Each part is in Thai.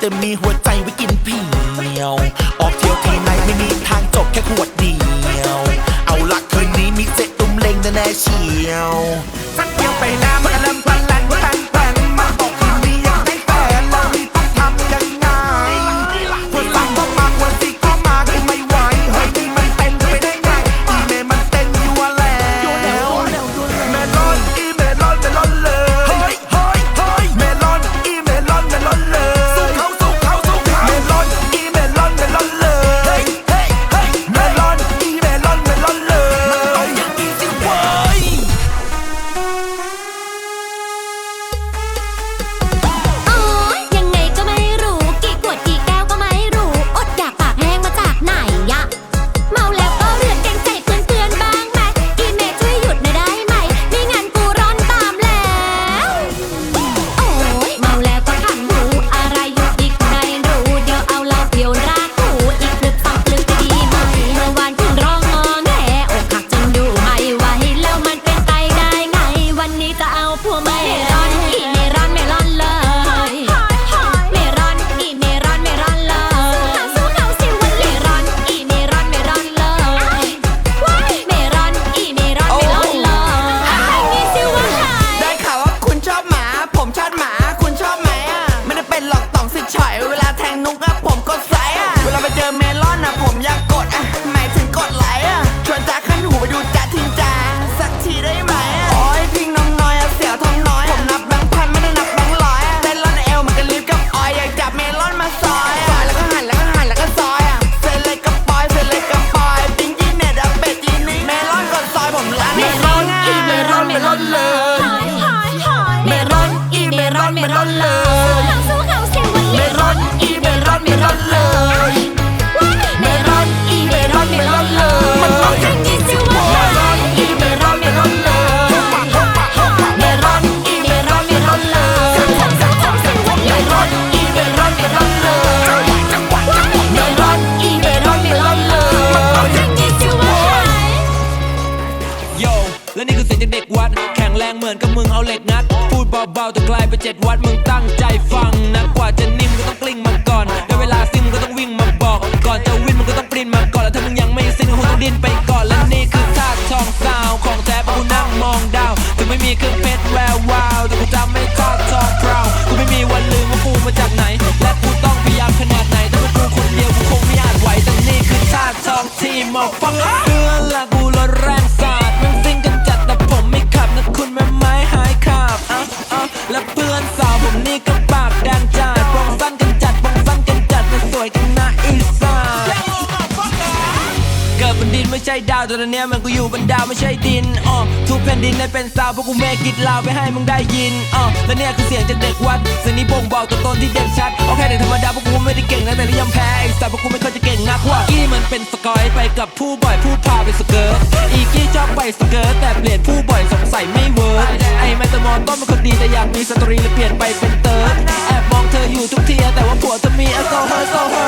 แต่มีหัวใจไว้กินเพียว ออกเที่ยวทีไรไม่มีทางจบแค่ขวดเดียว เอาละคืนนี้มีเจ็ตุ้มเลงแนแน่เชียว เลยไม่ร้อนอีไม่ร้อนไม่ร้อนเลย เบาๆต่ไกลไปเจ็ดวัดมึงตั้งใจฟังนะกว่าจะนิ่มก็ต้องกลิ้งมาก่อนแล้วเวลาซิมก็ต้องวิ่งมาบอก ก่อนจะวิ่งมันก็ต้องปรินมาก่อนแล้วถ้ามึงยังไม่ซิงก็คงต้องดิ้นไปก่อนและนี่คือธาตุทองสาวของแท้เพราะกูนั่งมองดาวถึงไม่มีเครื่องเพชรแวววาวแต่กูจำไม่ธาดทองเปล่ากูไม่มีวันลืมว่ากูมาจากไหน และกูต้องพยายามขนาดไหนถ้าเป็นกูคนเดียวกูคงไม่อาจไหวแต่นี่คือธาตุทองที่มองฟังเพื่อละกู ใช่ดาวแต่ตอนนี้มันกูอยู่บนดาวไม่ใช่ดินอ๋อทุกแผ่นดินนั้เป็นสาวเพราะกูเมกิดลาวไปให้มึงได้ยินอ๋อและเนี่ยคือเสียงจากเด็กวัดเสียงนี้บ่งบอกตัวตนที่เด่นชัดโอเคเด็กธรรมดาเพราะกูไม่ได้เก่งนะแต่ที่ยำแพ้ไอ้สาวเพราะกูไม่ค่อยจะเก่งนักว่ากี้มันเป็นสกอยไปกับผู้บ่อยผู้พาไปสเกิร์ตอีกี้ชอบไปสเกิร์ตแต่เปลี่ยนผู้บ่อยสงสัยไม่เวิร์ดไอ้แมตต์มอนต้นเป็นคนดีแต่อยากมีสตรีและเปลี่ยนไปเป็นเติร์ด มองเธออยู่ทุกทีแต่ว่าผัวเธอมีอะโซเฮอโซเฮอ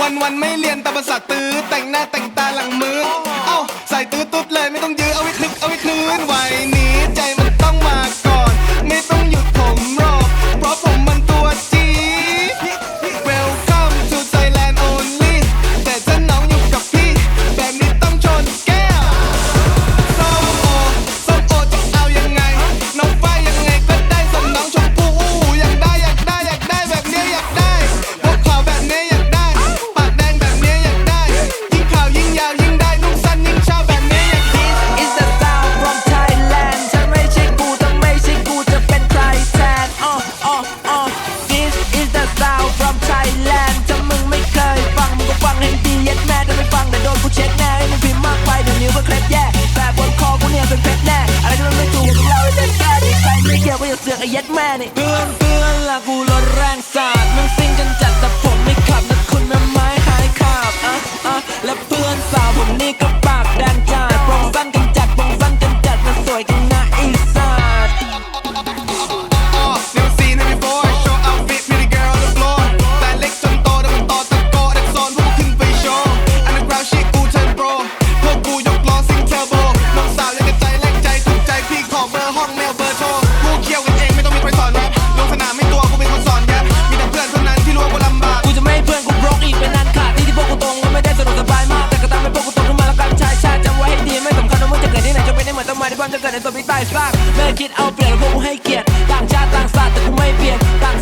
วันวันไม่เรียนแต่ภาษาตื้อแต่งหน้าแต่งตาหลังมือ เอ้า ใส่ตื้อตุ๊ดเลยไม่ต้องยื้อเอาไว้คลึกเอาไว้คลื่นไว้นี้ใจ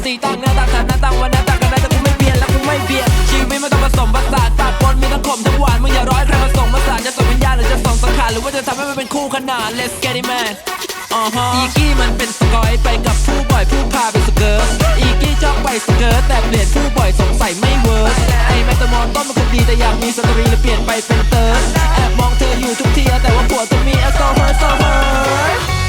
ตีตั้งหน้าตั้งหน้าตั้งวันหน้าตั้งกันนะแต่กูไม่เปลี่ยนและกูไม่เบียดชีวิตไม่ต้องผสมผสานตัดปนมีทั้งขมทั้งหวานมึงอย่าร้อยใครมาส่งมาสานจะส่งวิญญาณหรือจะส่งสังขารหรือว่าจะทำให้มันเป็นคู่ขนาน Let's get it man อีกี้มันเป็นสกอยไปกับผู้บ่อยผู้พาไปสเกิร์ตอีกี้ชอบไปสเกิร์ตแต่เปลี่ยนผู้บ่อยสงสัยไม่เวิร์สไอแมตตมอนต้นมันคนดีแต่อยากมีสตรีและเปลี่ยนไปเป็นเติร์สแอบมองเธออยู่ทุกทีแต่ว่าปวดจะมีแอสโซเฮอร์โซเฮอร์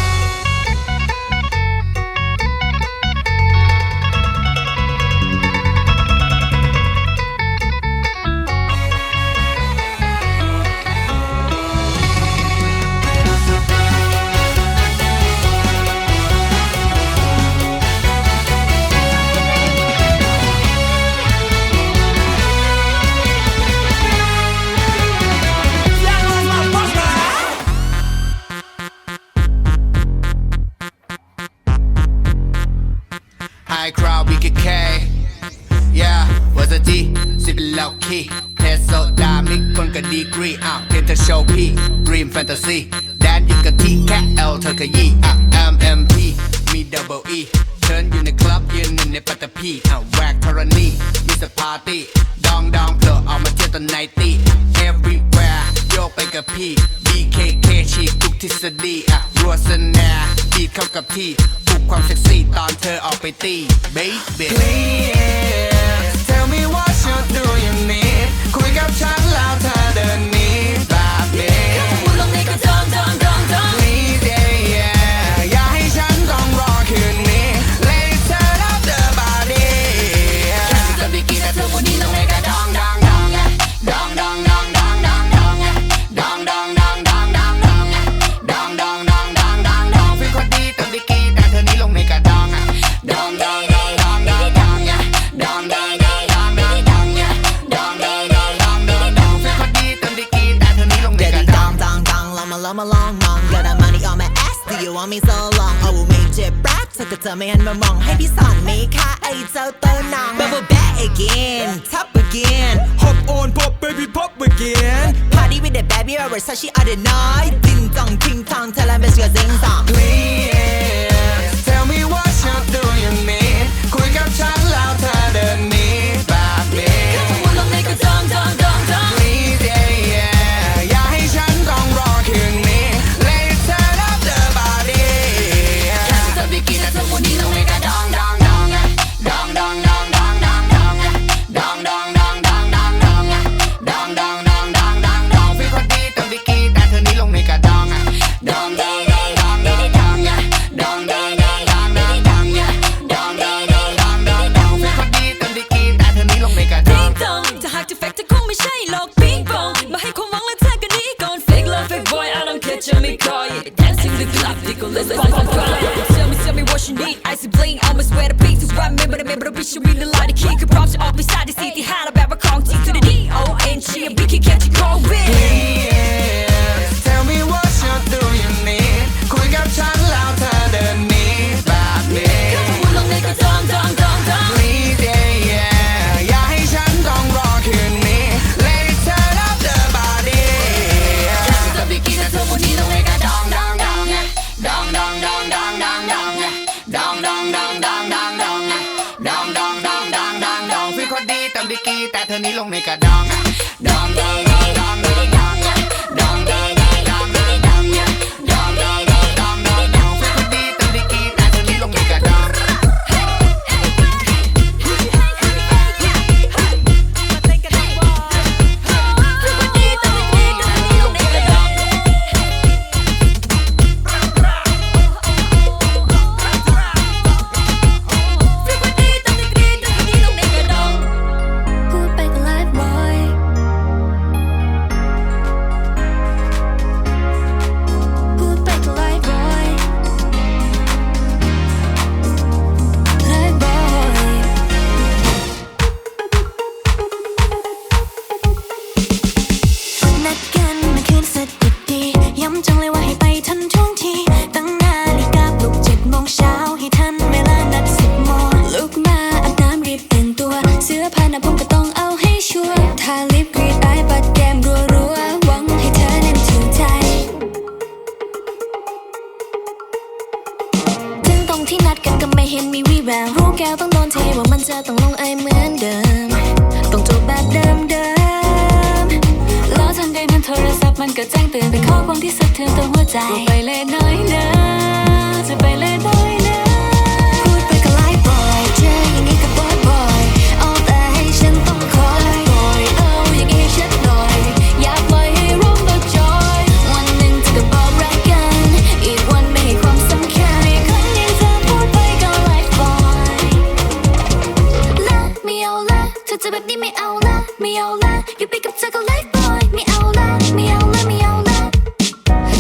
คนก็ดีกรีอะเตรียมจะโชว์พี่ Dream Fantasy แดนอยู่กับที่แค่ L เธอขยี้อะ MMP มี Double E เชิญอยู่ในคลับยืนหนึ่งในปัตตพีอะแวกธรณีมีสปาร์ตี้ดองดองเพลอออกมาเที่ยวตอนไนตี้ Everywhere โยกไปกับพี่ BKK ฉีกทุกทฤษฎีอะรัวสนาดีดเข้ากับที่ปลุกความเซ็กซี่ตอนเธอออกไปตี Baby ช้างลาวเธอเดิน ก็เธอไม่หันมามองให้พี่สอนไหมคะไอเจ้าตัวน้อง Bubble back again top again hop on pop baby pop again party with the baby or Versace all the night ding dong ting tong tell them it's your zing song please ีวี่แววรู้แก้วต้องโดนเทว่ามันจะต้องลงไอเหมือนเดิม ต้องจบแบบเดิมเดิมแล้วทันใดนั้นโทรศัพท์มันก็แจ้งเตือนเป็นข้อความที่สะเทือนตัวหัวใจว่าไปเลยน้อยนะจะไปเลยน้อยนะ กับเแบบนี้ไม่เอาละไม่เอาละอยู่ไปกับเธอก็ไลฟ์บอยไม่เอาละไม่เอาละไม่เอาละ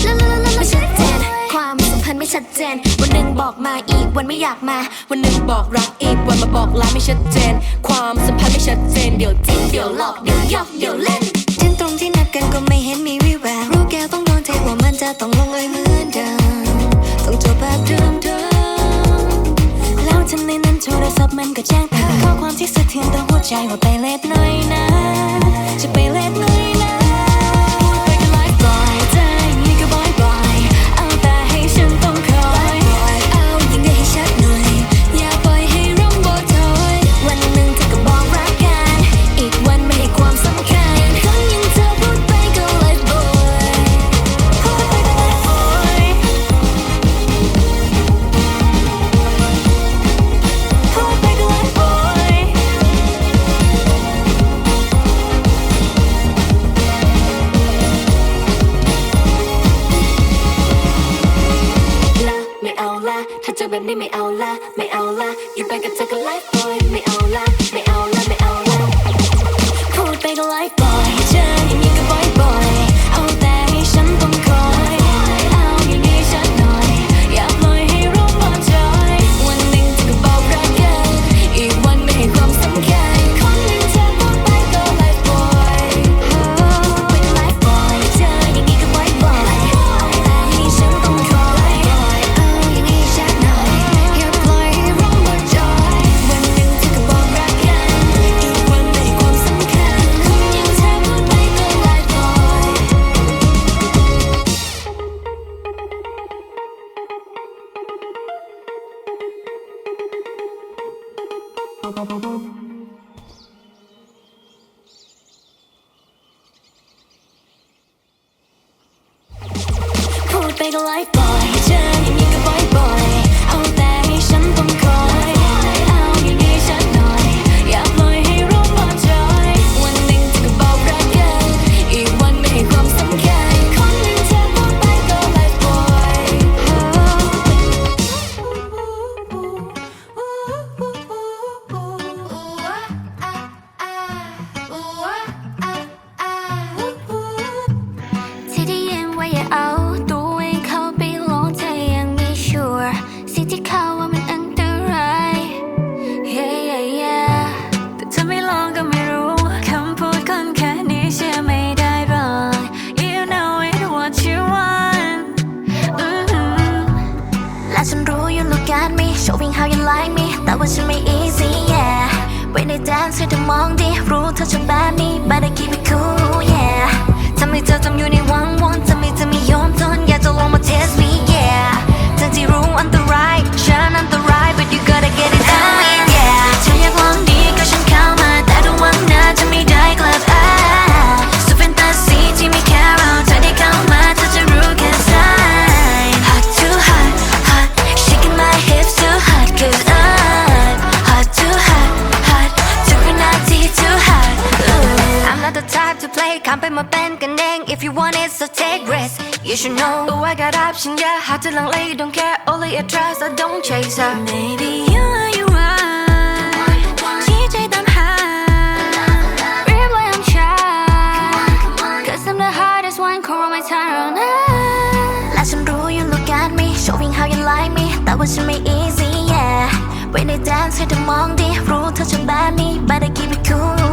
ละละละไม่ชัดเจนความสัมพันธ์ไม่ชัดเจน วันหนึ่งบอกมาอีกวันไม่อยากมา วันหนึ่งบอกรักอีกวันมาบอกลาไม่ชัดเจน ความสัมพันธ์ไม่ชัดเจนเดี๋ยวจริงเดี๋ยวหลอกเดี๋ยวยอกเดี๋ยวเล่นเช่นตรงที่นัดกันก็ไม่เห็นมีวิแววรู้แกต้องโดนเทว่ามันจะต้อง สะเทือนต่อหัวใจว่าไปเล็ดหน่อยนะ จะไปเล็ดหน่อย เธอแบบนี้ไม่เอาละไม่เอาละอยู่ไปกับเธอก็ไลฟ์บอยไม่ ฉันไม่ easy yeah ไปในแดนช่วเธอมองดิรู้เธอช so take risks. You should know. Oh, I got options, yeah. Hard to long late, don't care. Only a trust, I don't chase her. Maybe you are, you are. DJ, I'm high. Real boy, I'm shy. Cause I'm the hottest one, call my time on Let some rule, you look at me. Showing how you like me. That was to me easy, yeah. When they dance, hit the mong, they rule, touch on me. But I keep it cool.